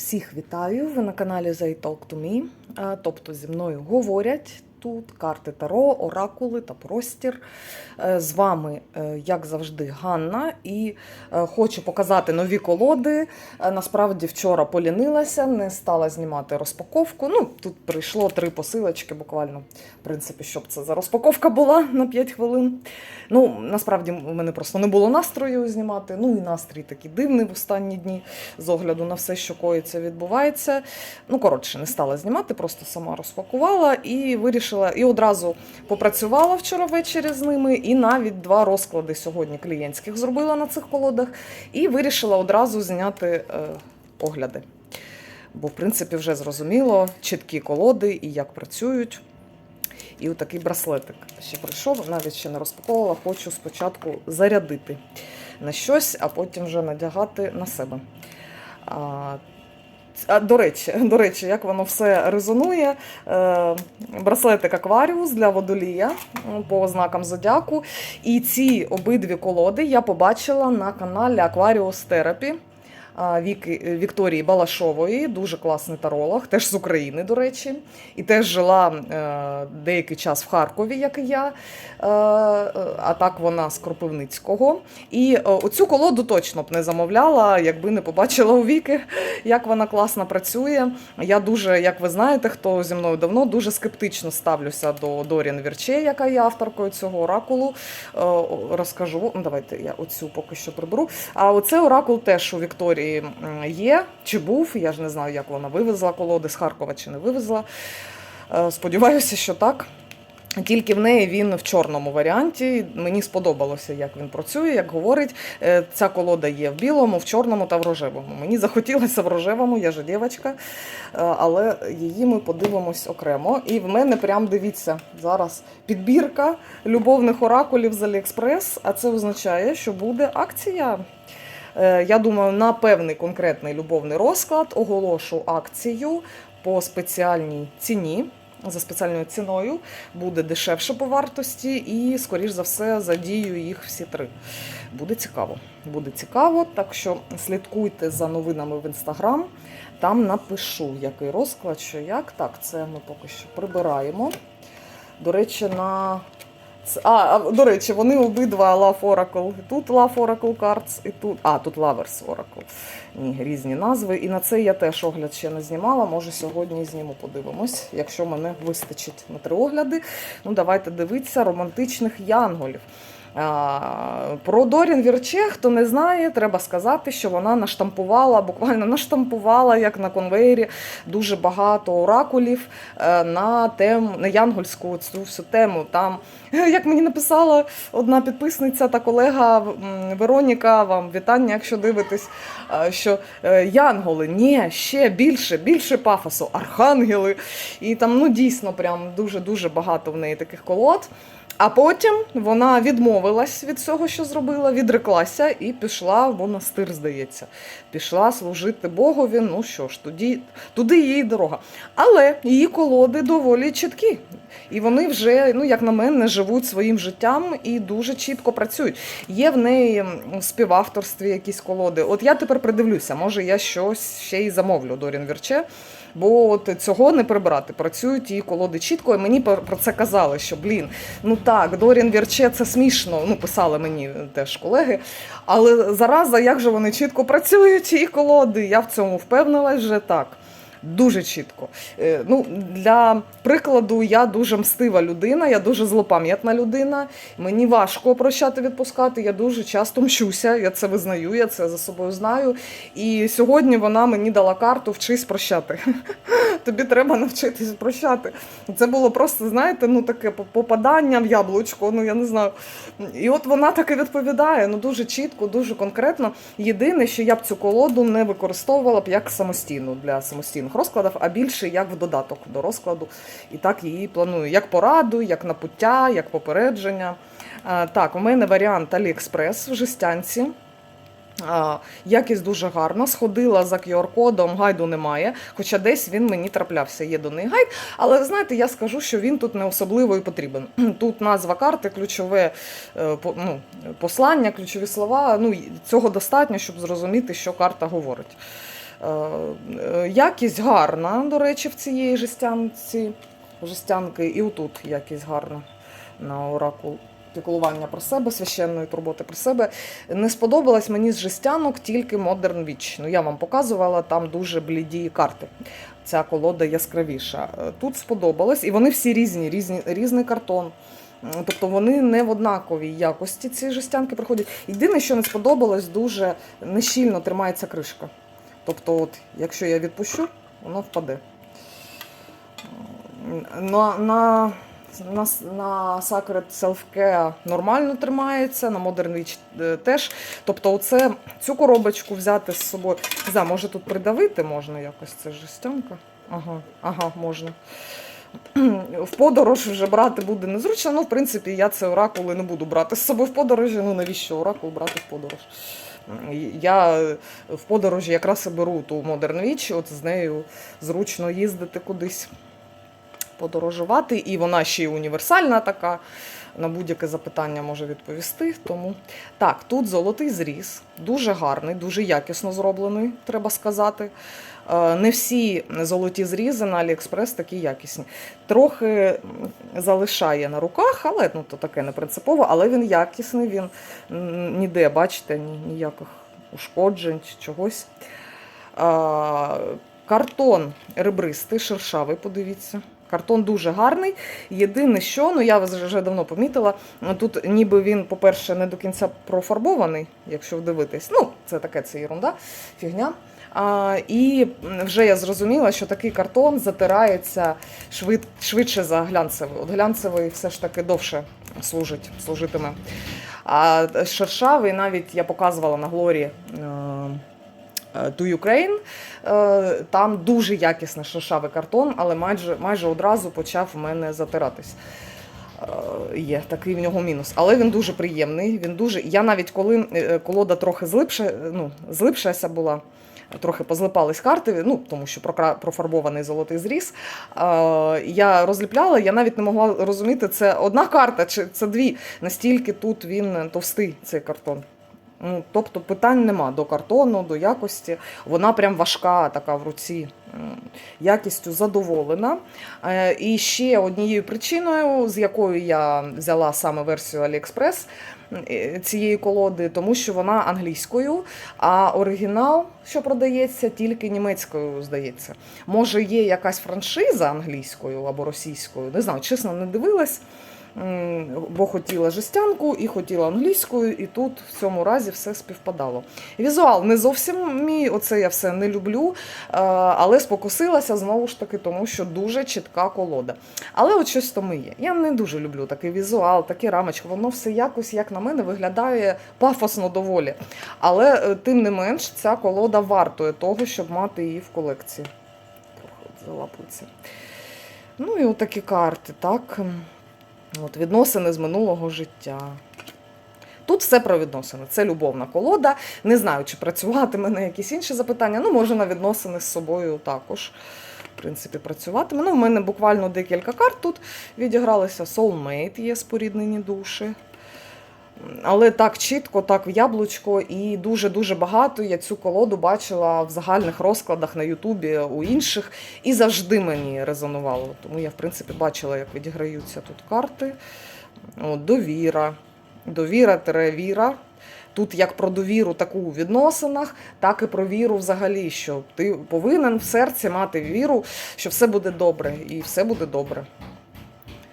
Всіх вітаю! Ви на каналі They Talk to Me. Тобто зі мною говорять тут карти Таро, оракули та простір. Е, З вами, е, як завжди, Ганна. І е, хочу показати нові колоди. Насправді вчора полінилася, не стала знімати розпаковку. Ну, тут прийшло три посилочки буквально. В принципі, щоб це за розпаковка була на 5 хвилин. Ну, насправді, у мене просто не було настрою знімати. Ну і настрій такий дивний в останні дні з огляду на все, що коїться, відбувається. Ну, коротше, не стала знімати, просто сама розпакувала і вирішила, і одразу попрацювала вчора ввечері з ними, і навіть два розклади сьогодні клієнтських зробила на цих колодах, і вирішила одразу зняти е, огляди. Бо, в принципі, вже зрозуміло, чіткі колоди і як працюють. І отакий браслетик ще прийшов, навіть ще не розпаковувала. Хочу спочатку зарядити на щось, а потім вже надягати на себе. До, речі, до речі, як воно все резонує. Е, браслетик Акваріус для водолія по ознакам зодіаку. І ці обидві колоди я побачила на каналі Акваріус Therapy. Віки, Вікторії Балашової, дуже класний таролог, теж з України, до речі, і теж жила е, деякий час в Харкові, як і я, е, а так вона з Кропивницького. І е, оцю колоду точно б не замовляла, якби не побачила у Віки, як вона класно працює. Я дуже, як ви знаєте, хто зі мною давно, дуже скептично ставлюся до Дорін Вірче, яка є авторкою цього оракулу. Е, Розкажу. Ну, Давайте я оцю поки що приберу. А оце оракул теж у Вікторії є чи був. Я ж не знаю, як вона вивезла колоди з Харкова чи не вивезла. Е, Сподіваюся, що так. Тільки в неї він в чорному варіанті. Мені сподобалося, як він працює, як говорить. Е, Ця колода є в білому, в чорному та в рожевому. Мені захотілося в рожевому, я ж дівчинка, Е, але її ми подивимось окремо. І в мене прям дивіться зараз підбірка любовних оракулів з Аліекспрес, а це означає, що буде акція. Е, Я думаю, на певний конкретний любовний розклад оголошу акцію по спеціальній ціні. За спеціальною ціною буде дешевше по вартості, і, скоріш за все, задію їх всі три. Буде цікаво. Буде цікаво, так що слідкуйте за новинами в інстаграм. Там напишу, який розклад, що як. Так, це ми поки що прибираємо. До речі, на а, до речі, вони обидва Love Oracle. Тут Love Oracle Cards і тут. А, тут Lovers Oracle. Ні, різні назви. І на це я теж огляд ще не знімала. Може, сьогодні зніму, подивимось, якщо мене вистачить на три огляди. Ну, давайте дивитися романтичних янголів. Про Дорін Вірче, хто не знає, треба сказати, що вона наштампувала, буквально наштампувала, як на конвейері, дуже багато оракулів е, на тему, на янгольську цю всю тему. Там, як мені написала одна підписниця та колега Вероніка, вам вітання, якщо дивитесь, е, що е, янголи, ні, ще більше, більше пафосу, архангели. І там ну, дійсно прям дуже-дуже багато в неї таких колод. А потім вона відмовилась від цього, що зробила, відреклася і пішла в монастир, здається. Пішла служити Богові. Ну що ж, тоді, туди її дорога. Але її колоди доволі чіткі. І вони вже, ну як на мене, живуть своїм життям і дуже чітко працюють. Є в неї у співавторстві якісь колоди. От я тепер придивлюся, може я щось ще й замовлю Дорін Вірче. Бо от цього не прибрати. Працюють її колоди чітко, і мені про це казали, що блін, ну так, Дорін Вірче це смішно. Ну, писали мені теж колеги. Але зараза, як же вони чітко працюють, її колоди. Я в цьому впевнилась вже так. Дуже чітко. Е, Ну, для прикладу, я дуже мстива людина, я дуже злопам'ятна людина. Мені важко прощати, відпускати. Я дуже часто мщуся. Я це визнаю, я це за собою знаю. І сьогодні вона мені дала карту вчись прощати. Тобі треба навчитись прощати. Це було просто, знаєте, ну таке попадання в яблучко. Ну я не знаю. І от вона так і відповідає. Ну дуже чітко, дуже конкретно. Єдине, що я б цю колоду не використовувала б як самостійну для самостійних розкладів, а більше як в додаток до розкладу. І так її планую як пораду, як напуття, як попередження. Так, у мене варіант AliExpress в жестянці. Якість дуже гарна. Сходила за QR-кодом, гайду немає. Хоча десь він мені траплявся, є до неї гайд. Але знаєте, я скажу, що він тут не особливо і потрібен. Тут назва карти, ключове е, ну, послання, ключові слова. Ну, цього достатньо, щоб зрозуміти, що карта говорить. Е, е, Якість гарна, до речі, в цієї жестянці. Жестянки, і отут якість гарна на оракул піклування про себе, священної турботи про себе. Не сподобалась мені з жестянок тільки Modern Witch. Ну, я вам показувала, там дуже бліді карти. Ця колода яскравіша. Е, Тут сподобалось, і вони всі різні, різні різний картон. Тобто вони не в однаковій якості ці жестянки приходять. Єдине, що не сподобалось, дуже нещільно тримається кришка. Тобто, от, якщо я відпущу, воно впаде. На, на, на, на Sacred Self-Care нормально тримається, на Modern Witch е, теж. Тобто, оце, цю коробочку взяти з собою. Не знаю, може тут придавити можна якось, це жестянка. Ага, ага, можна. В подорож вже брати буде незручно. Ну, в принципі, я це оракули не буду брати з собою в подорожі. Ну, навіщо оракул брати в подорож? Я в подорожі якраз і беру ту Modern Witch, от з нею зручно їздити кудись, подорожувати. І вона ще й універсальна така. На будь-яке запитання може відповісти. Тому так, тут золотий зріз, дуже гарний, дуже якісно зроблений, треба сказати. Е, Не всі золоті зрізи на Аліекспрес такі якісні. Трохи залишає на руках, але ну, то таке не принципово, але він якісний, він ніде, бачите, ніяких ушкоджень чи чогось. Картон ребристий, шершавий, подивіться. Картон дуже гарний. Єдине, що ну я вже давно помітила, тут ніби він, по-перше, не до кінця профарбований, якщо вдивитись. Ну, це таке, це ерунда, фігня. А, і вже я зрозуміла, що такий картон затирається швид, швидше за глянцевий. От глянцевий все ж таки довше служить, служитиме. А шершавий навіть я показувала на Глорі. Е, To Ukraine. Е, Там дуже якісний шершавий картон, але майже, майже одразу почав в мене затиратись. Е, Є такий в нього мінус. Але він дуже приємний. Він дуже... Я навіть коли колода трохи злипше, ну, злипшася була, трохи позлипались карти, ну, тому що профарбований золотий зріз. Я розліпляла, я навіть не могла розуміти, це одна карта чи це дві. Настільки тут він товстий, цей картон. Ну, тобто питань нема до картону, до якості. Вона прям важка, така в руці. Якістю задоволена. Е, І ще однією причиною, з якою я взяла саме версію AliExpress е, цієї колоди, тому що вона англійською, а оригінал, що продається, тільки німецькою, здається. Може, є якась франшиза англійською або російською, не знаю, чесно, не дивилась. Бо хотіла жестянку і хотіла англійською, і тут в цьому разі все співпадало. Візуал не зовсім мій, оце я все не люблю, е, але спокусилася знову ж таки, тому що дуже чітка колода. Але от щось тому є. Я не дуже люблю такий візуал, такі рамочки. Воно все якось, як на мене, виглядає пафосно доволі. Але е, тим не менш, ця колода вартує того, щоб мати її в колекції. Трохи залапується. Ну і отакі карти, так. От, відносини з минулого життя. Тут все про відносини. Це любовна колода. Не знаю, чи працюватиме на якісь інші запитання. Ну, може, на відносини з собою також. В принципі, працюватиме. Ну, в мене буквально декілька карт тут відігралися. Soulmate є споріднені душі. Але так чітко, так в яблучко, і дуже-дуже багато я цю колоду бачила в загальних розкладах на Ютубі у інших, і завжди мені резонувало. Тому я, в принципі, бачила, як відіграються тут карти. От, довіра. Довіра тире віра. Тут як про довіру таку у відносинах, так і про віру взагалі, що ти повинен в серці мати віру, що все буде добре, і все буде добре.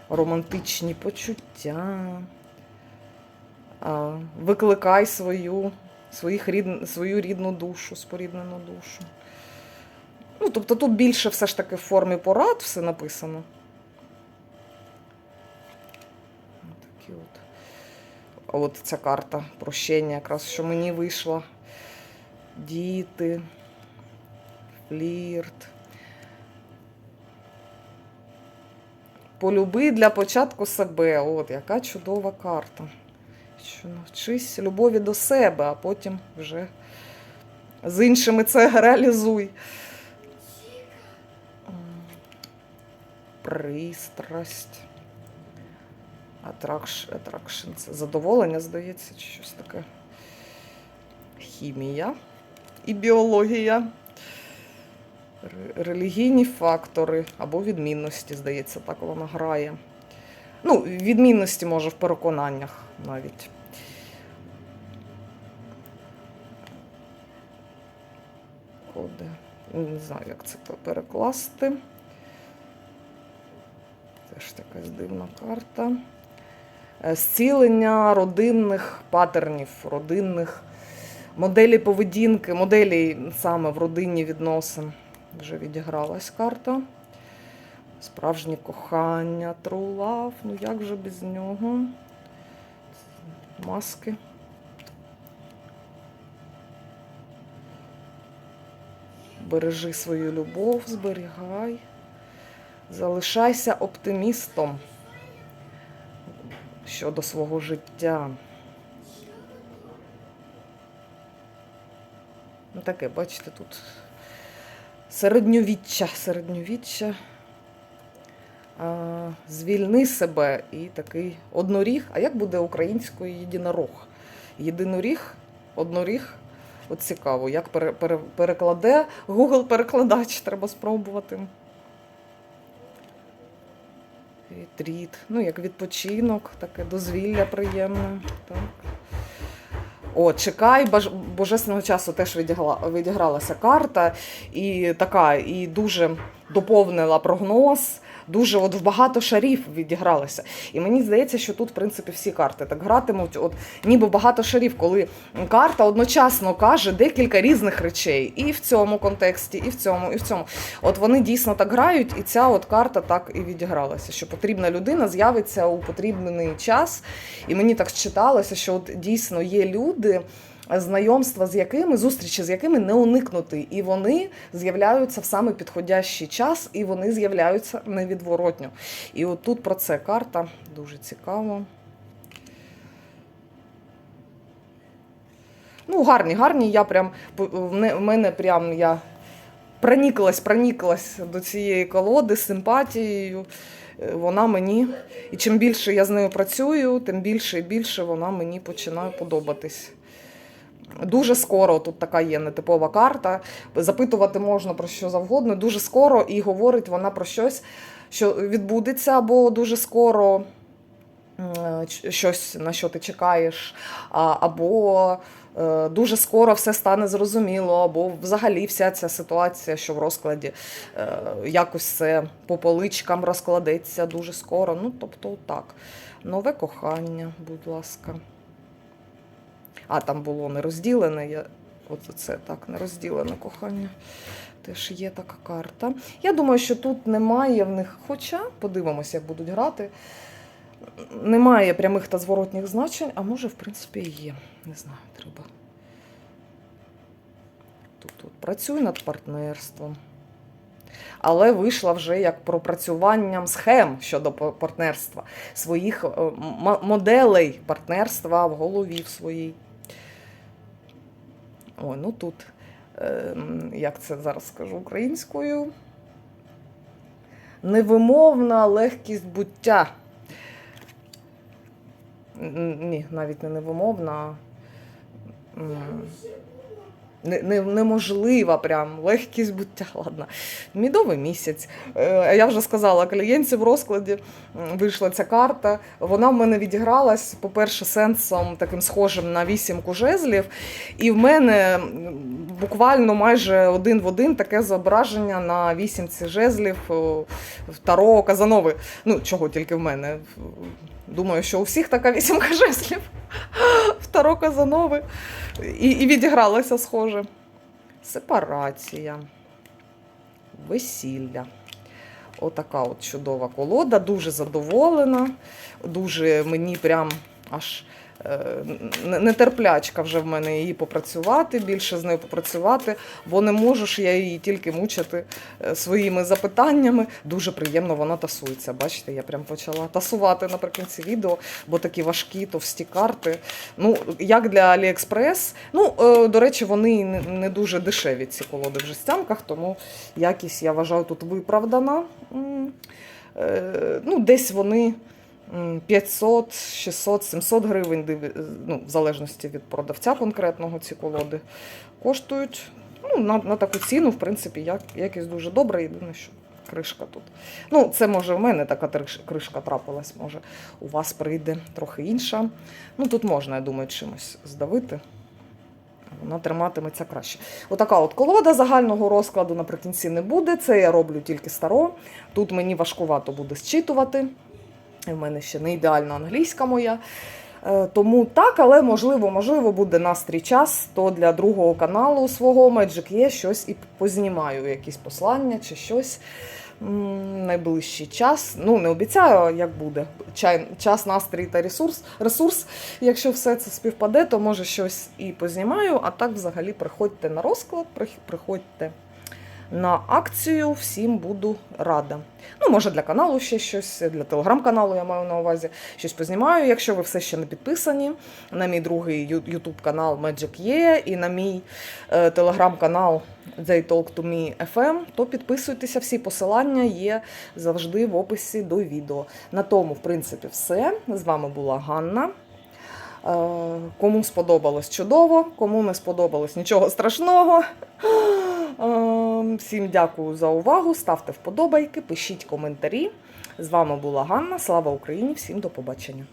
Романтичні почуття. Викликай свою, своїх рід, свою рідну душу, споріднену душу. Ну, тобто тут більше все ж таки в формі порад все написано. Такі от. От ця карта прощення, якраз що мені вийшла. Діти, флірт. Полюби для початку себе. От яка чудова карта. Що навчись любові до себе, а потім вже з іншими це реалізуй. Пристрасть. Атракш, атракшн. Це задоволення, здається, чи щось таке. Хімія і біологія. Релігійні фактори або відмінності, здається, так вона грає. Ну, відмінності може в переконаннях навіть. Коди. Не знаю, як це перекласти. Теж якась дивна карта. Е, Зцілення родинних патернів, родинних моделі поведінки, моделі саме в родинні відносин. Вже відігралась карта. Справжнє кохання, true love. Ну як же без нього? Маски. Бережи свою любов, зберігай. Залишайся оптимістом щодо свого життя. Ну, таке, бачите, тут середньовіччя, середньовіччя. Звільни себе і такий одноріг. А як буде українською єдинорог? Єдиноріг, одноріг. От цікаво, як пере, пере, перекладе Google перекладач, треба спробувати. Ретріт. Ну, як відпочинок, таке дозвілля приємне. Так. О, чекай, баж- божественного часу теж відігла, відігралася карта, і така, і дуже доповнила прогноз. Дуже от в багато шарів відігралася. І мені здається, що тут, в принципі, всі карти так гратимуть, от ніби багато шарів, коли карта одночасно каже декілька різних речей. І в цьому контексті, і в цьому, і в цьому. От вони дійсно так грають, і ця от карта так і відігралася, що потрібна людина з'явиться у потрібний час. І мені так читалося, що от дійсно є люди. Знайомства з якими, зустрічі з якими не уникнути, і вони з'являються в саме підходящий час, і вони з'являються невідворотньо. І от тут про це карта дуже цікаво. Ну, гарні, гарні. Я прям в мене прям я проніклась, проніклась до цієї колоди з симпатією. Е, Вона мені, і чим більше я з нею працюю, тим більше і більше вона мені починає подобатись. Дуже скоро тут така є нетипова карта. Запитувати можна про що завгодно. Дуже скоро і говорить вона про щось, що відбудеться, або дуже скоро щось, на що ти чекаєш, або е, дуже скоро все стане зрозуміло, або взагалі вся ця ситуація, що в розкладі е, якось це по поличкам розкладеться дуже скоро. Ну, тобто, так. Нове кохання, будь ласка. А, там було нерозділене. Я... От це так, нерозділене кохання. Теж є така карта. Я думаю, що тут немає в них, хоча подивимося, як будуть грати. Немає прямих та зворотніх значень, а може, в принципі, є. Не знаю, треба. Тут, тут працюю над партнерством. Але вийшла вже як пропрацюванням схем щодо партнерства, своїх е, моделей партнерства в голові в своїй. Ой, ну тут, ем, як це зараз скажу українською? Невимовна легкість буття. Ні, навіть не невимовна. Не, не, неможлива прям легкість буття. Ладно. Мідовий місяць. Е, Я вже сказала, клієнтці в розкладі вийшла ця карта. Вона в мене відігралась, по-перше, сенсом таким схожим на вісімку жезлів. І в мене буквально майже один в один таке зображення на вісімці жезлів в Таро Казанови. Ну, чого тільки в мене. Думаю, що у всіх така вісімка жезлів в Таро Казанови. І, і відігралося схоже. Сепарація. Весілля. Отака от чудова колода, дуже задоволена, дуже мені прям аж нетерплячка вже в мене її попрацювати, більше з нею попрацювати, бо не можу ж я її тільки мучити е, своїми запитаннями. Дуже приємно вона тасується. Бачите, я прям почала тасувати наприкінці відео, бо такі важкі, товсті карти. Ну, як для Аліекспрес. Ну, е, до речі, вони не, дуже дешеві, ці колоди в жестянках, тому якість, я вважаю, тут виправдана. Е, Ну, десь вони 500, 600, 700 гривень, ну, в залежності від продавця конкретного ці колоди, коштують. Ну, на, на таку ціну, в принципі, як, якість дуже добра. Єдине, що кришка тут. Ну, це може в мене така кришка трапилась, може у вас прийде трохи інша. Ну, тут можна, я думаю, чимось здавити. Вона триматиметься краще. Отака от колода загального розкладу наприкінці не буде. Це я роблю тільки старо. Тут мені важкувато буде зчитувати. В мене ще не ідеальна англійська моя. Е, Тому так, але можливо, можливо, буде настрій час, то для другого каналу свого Magic є щось і познімаю, якісь послання чи щось. Найближчий час. Ну, не обіцяю, як буде. Чай, час, настрій та ресурс. ресурс. Якщо все це співпаде, то може щось і познімаю. А так, взагалі, приходьте на розклад, приходьте на акцію. Всім буду рада. Ну, може, для каналу ще щось, для телеграм-каналу я маю на увазі щось познімаю. Якщо ви все ще не підписані на мій другий ютуб канал Magic є і на мій е, телеграм-канал They Talk to Me FM, то підписуйтеся. Всі посилання є завжди в описі до відео. На тому, в принципі, все. З вами була Ганна. Е, Кому сподобалось чудово, кому не сподобалось нічого страшного. Е, Всім дякую за увагу. Ставте вподобайки, пишіть коментарі. З вами була Ганна. Слава Україні! Всім до побачення!